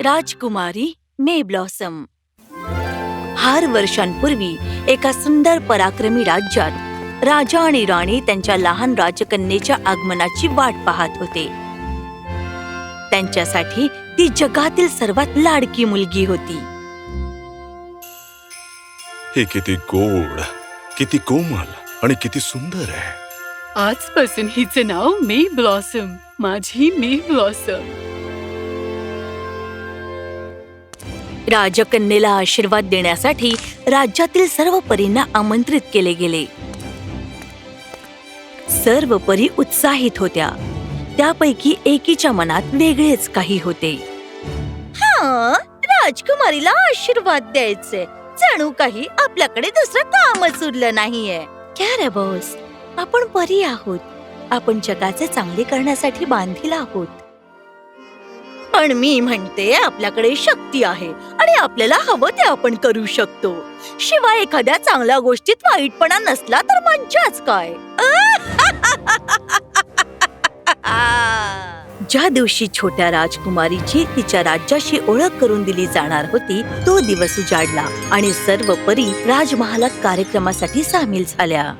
राजकुमारी मे blossom. हार वर्षांपूर्वी एका सुंदर पराक्रमी राज्यात राजा आणि राणी त्यांच्या लहान राजकन्येच्या आगमनाची वाट पाहत होते. त्यांच्यासाठी ती जगातील सर्वात लाडकी मुलगी होती. हे किती गोड किती कोमल आणि किती सुंदर आहे. आजपासून हिचं नाव मे ब्लॉसम माझी मे ब्लॉसम. राजकन्येला आशीर्वाद देण्यासाठी राज्यातील सर्व परींना आमंत्रित केले गेले. सर्व परी उत्साहित होत्या. त्यापैकी एकीच्या मनात वेगळेच काही होते. हा राजकुमारीला आशीर्वाद द्यायचे. जणू काही आपल्याकडे दुसरं कामच उरलं नाहीये. क्या रे बॉस आपण परी आहोत. आपण जगाचे चांगले करण्यासाठी बांधील आहोत. पण मी म्हणते आपल्याकडे शक्ती आहे आणि आपल्याला हवं ते आपण करू शकतो. शिवाय एखाद्या चांगल्या गोष्टीत वाईटपणा नसला तर मज्जाच काय? ज्या दिवशी छोट्या राजकुमारीची तिच्या राज्याशी ओळख करून दिली जाणार होती तो दिवस उजाडला आणि सर्व परी राजमहालात कार्यक्रमासाठी सामील झाल्या.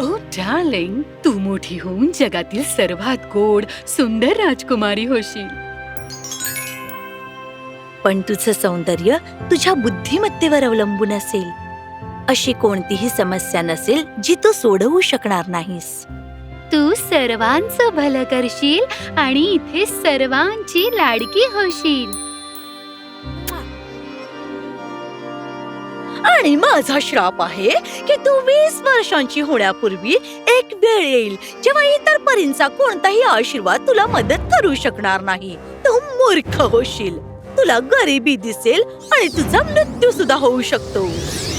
ओ डार्लिंग तू मोठी होऊन जगातील सर्वात गोड सुंदर राजकुमारी होशील. पण तुझं सौंदर्य तुझ्या बुद्धिमत्तेवर अवलंबून असेल. अशी कोणतीही समस्या नसेल जी तू सोडवू शकणार नाहीस. तू सर्वांचं भलं करशील आणि इथे सर्वांची लाडकी होशील. आणि माझा श्राप आहे की तू वीस वर्षांची होण्यापूर्वी एक वेळ येईल जेव्हा इतर परींचा कोणताही आशीर्वाद तुला मदत करू शकणार नाही. तू मूर्ख होशील. तुला गरिबी दिसेल आणि तुझा मृत्यू सुद्धा होऊ शकतो.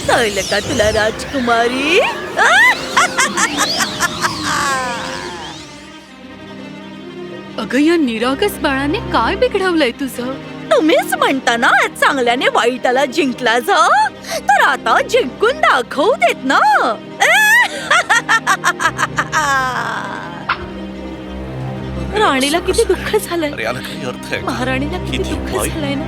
कळलं का तुला राजकुमारी? अगं या निरागस बाळाने काय बिघडवलंय तुझं? तुम्हीच म्हणता ना चांगल्याने वाईटाला जिंकला जा. तर आता जिंकून दाखवू देत ना. राणीला किती दुःख झालंय. अरे याला काही अर्थ आहे का? महाराणीला किती किती दुःख वाईट. झालंय ना.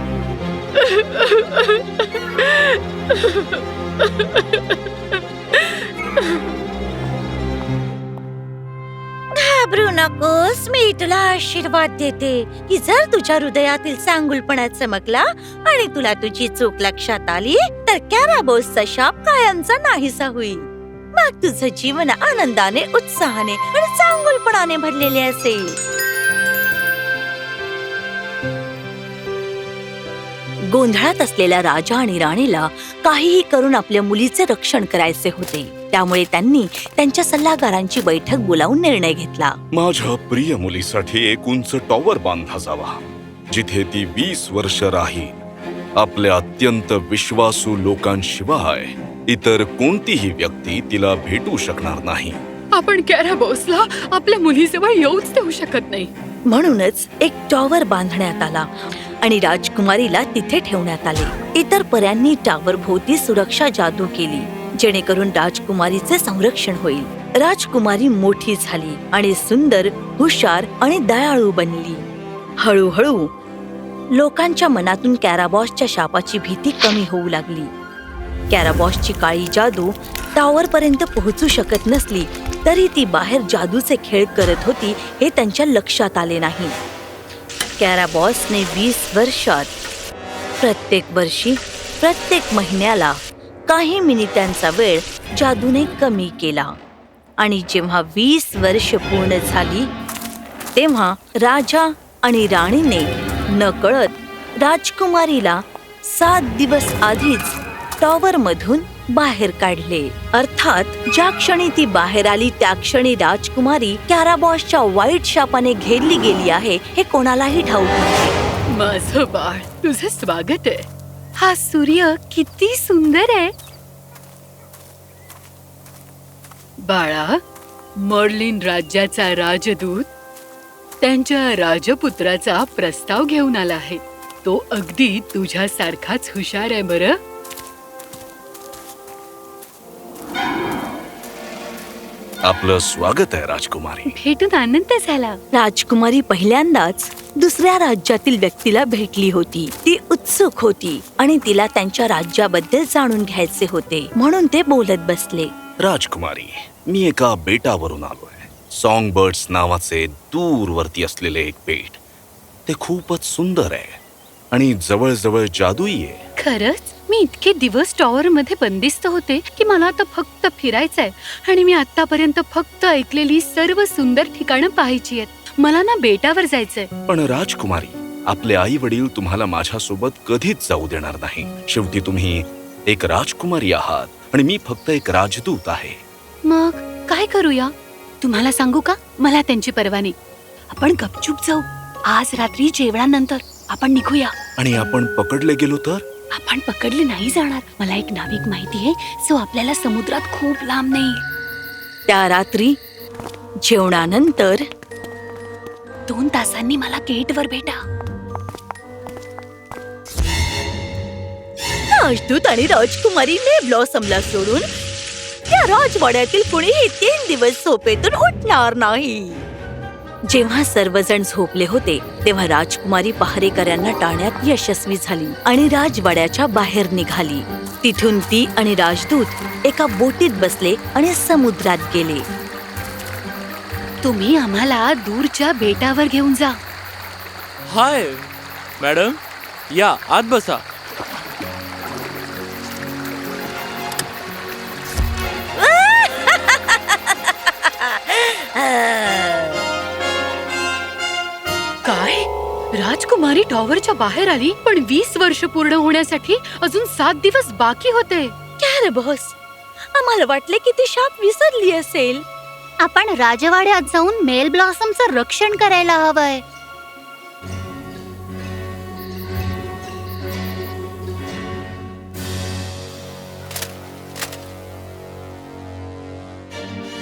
घाबरू नकोस मी तुला आशीर्वाद देते. की जर तुझ्या हृदयातील चांगुलपणा चमकला आणि तुला तुझी चूक लक्षात आली तर कॅराबोसचा शाप कायमचा नाहीसा होईल. मग तुझं जीवन आनंदाने उत्साहाने आणि चांगुलपणाने भरलेले असेल. गोंधळात असलेल्या राजा आणि राणीला काहीही करून आपल्या मुलीचे रक्षण करायचे होते. त्यामुळे त्यांनी त्यांच्या सल्लागारांची बैठक बोलावून निर्णय घेतला. माझ्या प्रिय मुलीसाठी एक उंच टॉवर बांधला जावा जिथे ती वीस वर्ष राहील. आपल्या अत्यंत विश्वासू लोकांशिवाय इतर कोणतीही व्यक्ती तिला भेटू शकणार नाही. आपण कॅराबॉसला आपल्या मुलीजवळ येऊच देऊ शकत नाही. म्हणूनच एक टॉवर बांधण्यात आला. आणि राजकुमारीला तिथे ठेवण्यात आले. इतर पर्यांनी टावर भोवती सुरक्षा जादू केली जेणेकरून राजकुमारीचे संरक्षण होईल. राजकुमारी मोठी झाली आणि सुंदर हुशार आणि दयाळू बनली. हळूहळू लोकांच्या मनातून कॅराबॉसच्या शापाची भीती कमी होऊ लागली. कॅराबॉसची काळी जादू टावरपर्यंत पोहोचू शकत नसली तरी ती बाहेर जादूचे खेळ करत होती हे त्यांच्या लक्षात आले नाही. कॅराबॉसने वीस वर्षात प्रत्येक वर्षी प्रत्येक महिन्याला काही मिनिटांचा वेळ जादूने कमी केला. आणि जेव्हा वीस वर्ष पूर्ण झाली तेव्हा राजा आणि राणीने नकळत राजकुमारीला सात दिवस आधीच टॉवरमधून बाहेर काढले. अर्थात ज्या क्षणी ती बाहेर आली त्या क्षणी राजकुमारी कॅराबॉसच्या वाईट शापाने घेरली गेली आहे हे कोणालाही ठाऊक माझ माझं बाळ तुझं स्वागत आहे. हा सूर्य किती सुंदर आहे. बाळा मर्लिन राज्याचा राजदूत त्यांच्या राजपुत्राचा प्रस्ताव घेऊन आला आहे. तो अगदी तुझ्यासारखाच हुशार आहे बरं. आपलं स्वागत आहे राजकुमारी. भेटून आनंद झाला. राजकुमारी पहिल्यांदाच दुसऱ्या राज्यातील व्यक्तीला भेटली होती. ती उत्सुक होती आणि तिला त्यांच्या राज्याबद्दल जाणून घ्यायचे होते. म्हणून ते बोलत बसले. राजकुमारी मी एका बेटावरून आलोय. सॉंग बर्ड्स नावाचे दूरवरती असलेले एक बेट. ते खूपच सुंदर आहे आणि जवळजवळ जादुई आहे. खरंच? मी इतके दिवस टॉवर मध्ये बंदिस्त होते की मला आता फक्त फिरायचंय आणि मी आतापर्यंत फक्त ऐकलेली सर्व सुंदर ठिकाणं पाहायची आहेत. मला ना बेटावर जायचंय. पण राजकुमारी आपले आई वडील तुम्हाला माझ्यासोबत कधीच जाऊ देणार नाही. शेवटी तुम्ही एक राजकुमारी आहात आणि मी फक्त एक राजदूत आहे. मग काय करूया? तुम्हाला सांगू का? मला त्यांची परवानी आपण गपचूप जाऊ. आज रात्री जेवणानंतर आपण निघूया. आणि आपण पकडले गेलो तर? आपण पकडले नाही जाणार. मला एक नाविक माहिती आहे. जो आपल्याला समुद्रात खूप लांब नाही. त्या रात्री जेवणानंतर दोन तासांनी मला गेटवर भेटा. राजदूत आणि राजकुमारी मे ब्लॉसमला सोडून त्या राजवाड्यातील कुणीही तीन दिवस झोपेतून उठणार नाही. जेव्हा सर्वजण झोपले होते तेव्हा राजकुमारी पहारेकऱ्यांना टाळण्यात यशस्वी झाली आणि राजवाड्याच्या बाहेर निघाली. तिथून ती आणि राजदूत एका बोटीत बसले आणि समुद्रात गेले. तुम्ही आम्हाला दूरच्या बेटावर घेऊन जा. Hi madam. या आत बसा. राजकुमारी टॉवरच्या बाहेर आली पण वीस वर्ष पूर्ण होण्यासाठी अजून सात दिवस बाकी होते. काय रे बॉस? आम्हाला वाटले की ती शाप विसरली असेल. आपण राजवाड्यात जाऊन मेल ब्लॉसमचं रक्षण करायला हवंय.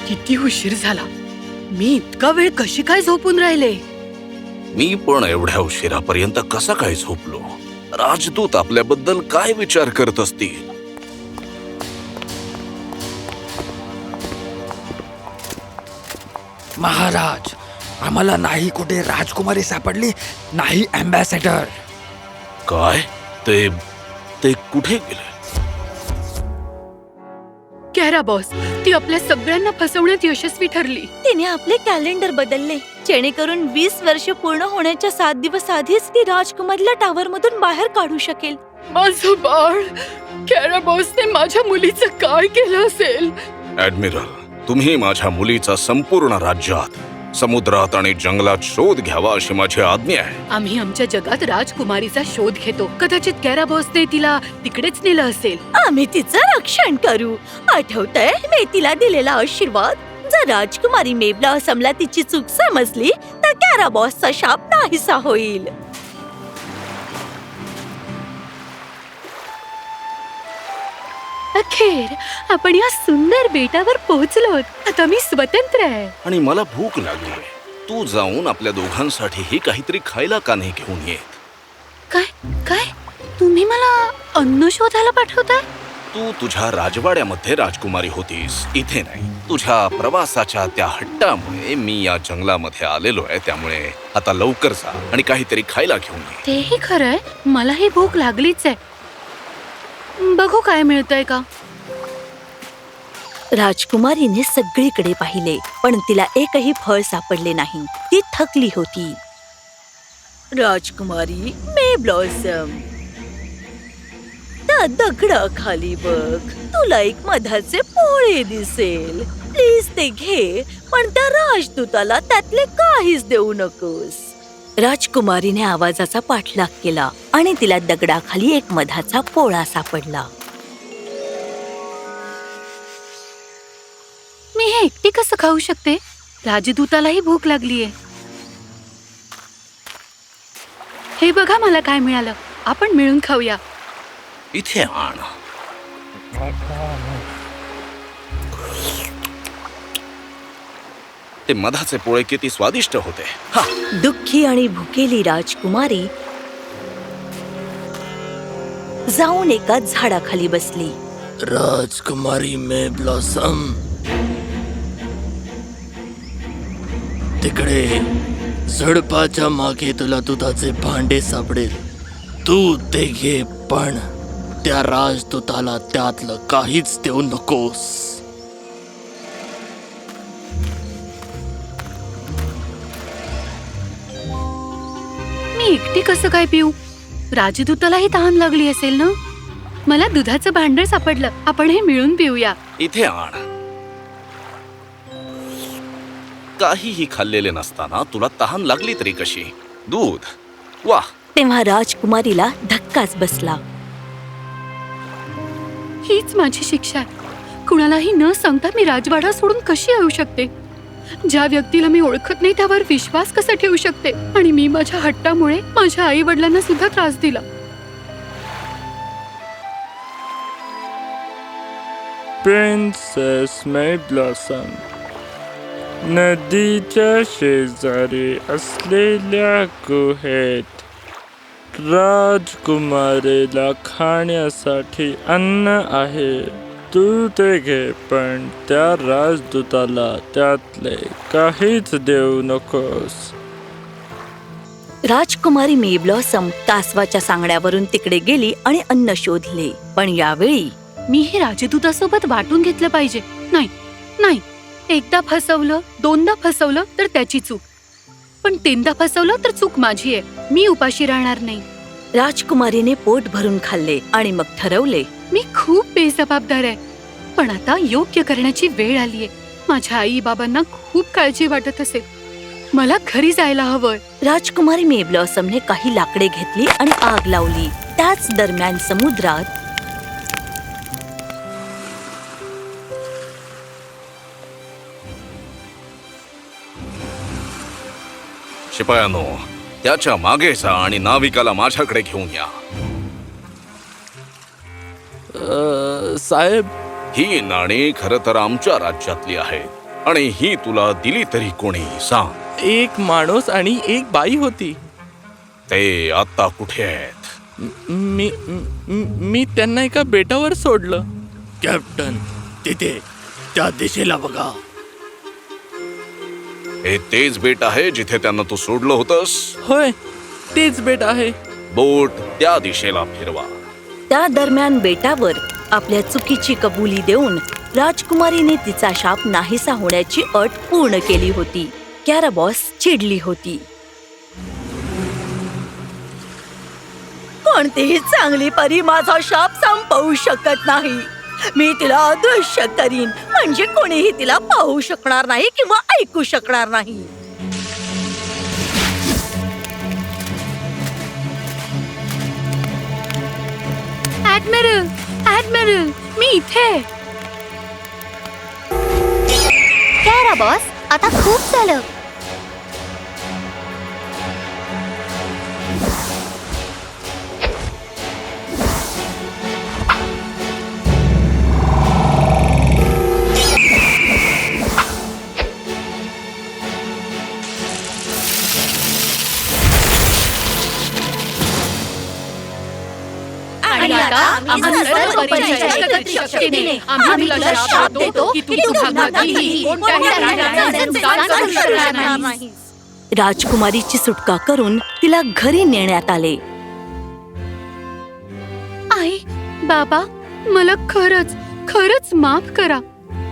किती उशीर झाला. मी इतका वेळ कशी काय झोपून राहिले? मी पण एवढ्या उशिरापर्यंत कसा काय झोपलो? राजदूत आपल्याबद्दल काय विचार करत असतील? महाराज आम्हाला नाही कुठे राजकुमारी सापडली नाही अँबॅसेडर काय? ते ते कुठे गेले? कॅरा बॉस ती आपल्या सगळ्यांना फसवण्यात यशस्वी ठरली. तिने आपले कॅलेंडर बदलले. जेणेकरून वीस वर्ष पूर्ण होण्याच्या सात दिवस आधीच ती राजकुमारीला टावर मधून बाहेर काढू शकेल. माझं बाळ कॅरा बॉसने माझ्या मुलीचं काय केलं असेल? ऍडमिरल तुम्ही माझ्या मुलीचा संपूर्ण राज्यात समुद्रात आणि जंगलात शोध घ्यावा अशी माझी आज्ञा आहे. आम्ही आमच्या जगात राजकुमारीचा शोध घेतो. कदाचित कॅरा बॉसने तिला तिकडेच नेलं असेल. आम्ही तिचं रक्षण करू. आठवतंय मी तिला दिलेला आशीर्वाद? जर राजकुमारी मेबला असमला तिची चूक समजली तर कॅरा बॉसचा शाप नाहीसा होईल. अखेर आपण या सुंदर बेटावर पोहोचलो. आता मी स्वतंत्र आहे. आणि मला भूक लागली. तू जाऊन आपल्या दोघांसाठीही काहीतरी खायला का नाही घेऊन येत काय? काय? तुम्ही मला अन्न शोधायला पाठवताय? तू तुझ्या राजवाड्यामध्ये राजकुमारी होतीस. इथे नाही. तुझ्या प्रवासाच्या त्या हट्टामुळे मी या जंगलामध्ये आलेलो आहे. त्यामुळे आता लवकर जा आणि काहीतरी खायला घेऊन ये. तेही खरंय? मलाही भूक लागलीच आहे. बघू काय मिळतंय का? राजकुमारीने सगळीकडे पाहिले पण तिला एकही फळ सापडले नाही. ती थकली होती. राजकुमारी मे ब्लॉसम. त्या दगडाखाली बघ. तुला एक मधाचे पोळे दिसेल. प्लीज ते घे पण त्या राजदूताला त्यातले काहीच देऊ नकोस. राजकुमारीने आवाजाचा पाठलाग केला आणि तिला दगडाखाली एक मधाचा पोळा सापडला. मी हे एकटी कसं खाऊ शकते? राजदूतालाही भूक लागलीये. हे बघा मला काय मिळालं. आपण मिळून खाऊया. इथे आण. ते मधाचे पोळे किती स्वादिष्ट होते. हा. दुःखी आणि भुकेली राजकुमारी जाऊन एका झाडाखाली बसली. राजकुमारी मे ब्लॉसम. तिकडे झडपाच्या मागे तुला दुधाचे भांडे सापडेल. तू ते घे पण त्या राजदूताला त्यातलं काहीच देऊ नकोस. एकटी कसं काय पिऊ? राजदूतालाही तहान लागली असेल ना? मला दुधाचं भांडण सापडलं. आपण हे मिळून पिऊया. इथे आण. काहीही खाल्लेले नसताना तुला तहान लागली तरी कशी? दूध. वा. तेव्हा राजकुमारीला धक्काच बसला. हीच माझी शिक्षा. आहे कुणालाही न सांगता मी राजवाडा सोडून कशी येऊ शकते? ज्या व्यक्तीला मी ओळखत नाही त्यावर विश्वास कसा ठेवू शकते? आणि मी माझ्या हट्टामुळे माझ्या आई वडिलांना सुद्धा त्रास दिला. प्रिन्सेस मे ब्लॉसम नदीच्या शेजारी असलेल्या गुहेत राजकुमारीला खाण्यासाठी अन्न आहे. तू ते घे पण त्या राजदूताला त्यातले काहीच देऊ नकोस. राजकुमारी मेब्लॉसम कासवाच्या सांगण्यावरून तिकडे गेली आणि अन्न शोधले. पण यावेळी मी हे राजदूतासोबत वाटून घेतलं पाहिजे. नाही नाही. एकदा फसवलं दोनदा फसवलं तर त्याची चूक. पण तीनदा फसवलं तर चूक माझी आहे. मी उपाशी राहणार नाही. राजकुमारीने पोट भरून खाल्ले आणि मग ठरवले मी खूप बेजबाबदार आहे पण आता योग्य करण्याची वेळ आलीये. माझ्या आई बाबांना खूप काळजी वाटत असेल. मला घरी जायला हवंय. राजकुमारी मे ब्लॉसमने काही लाकडे घेतली आणि आग लावली. त्याच दरम्यान समुद्रात शिपायानो त्याच्यामागे जा आणि नाविकाला माझ्याकडे घेऊन या. अ, साहेब. ही नाणी खर तर आमच्या राज्यातली आहेत आणि ही तुला दिली तरी कोणी सांग. एक माणूस आणि एक बाई होती. ते आता कुठे आहेत? म- मी म- मी त्यांना एका बेटावर सोडलं. कॅप्टन तिथे त्या दिशेला बघा. हे तेच बेट आहे जिथे त्यांना तू सोडलं होतंस. होय तेच बेट आहे. बोट त्या दिशेला फिरवा. त्या दरम्यान बेटावर आपल्या चुकीची कबुली देऊन राजकुमारीने तिचा शाप नाहीसा होण्याची अट पूर्ण केली होती. कॅराबॉस चिडली होती. कोणतीही चांगली परी माझा शाप संपवू शकत नाही. मी तिला अदृश्य करीन. म्हणजे कोणीही तिला पाहू शकणार नाही किंवा ऐकू शकणार नाही. ऍडमिरल ऍडमिरल मी इथे. बॉस आता खूप झालं. आम्ही सर्व शक्तीने आम्ही तुला शाप देतो की तू कधीही कोणत्याही नुकसान करू शकणार नाही. राजकुमारीची सुटका करून तिला घरी नेण्यात आले. आई बाबा मला खरंच खरंच माफ करा.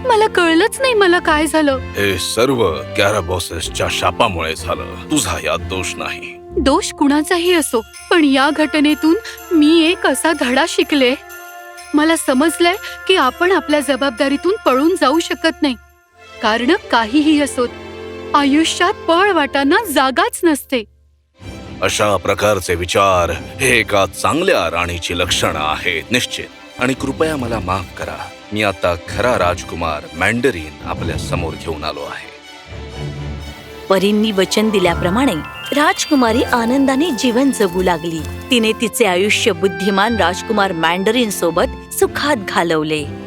मला कळलंच नाही मला काय झालं. हे सर्व कॅराबॉसेसच्या शापामुळे झालं. तुझा यात दोष नाही. दोष कुणाचाही असो पण या घटनेतून मी एक असा धडा शिकले. मला समजलंय की आपण आपल्या जबाबदारीतून पळून जाऊ शकत नाही. कारण काहीही असोत आयुष्यात पळ वाटांना जागाच नसते. अशा प्रकारचे विचार हे एका चांगल्या राणीची लक्षणं आहेत निश्चित. आणि कृपया मला माफ करा. मी आता खरा राजकुमार मॅन्डरीन आपल्यासमोर घेऊन आलो आहे. परींनी वचन दिल्याप्रमाणे राजकुमारी आनंदाने जीवन जगू लागली. तिने तिचे आयुष्य बुद्धिमान राजकुमार मँडरीन सोबत सुखात घालवले.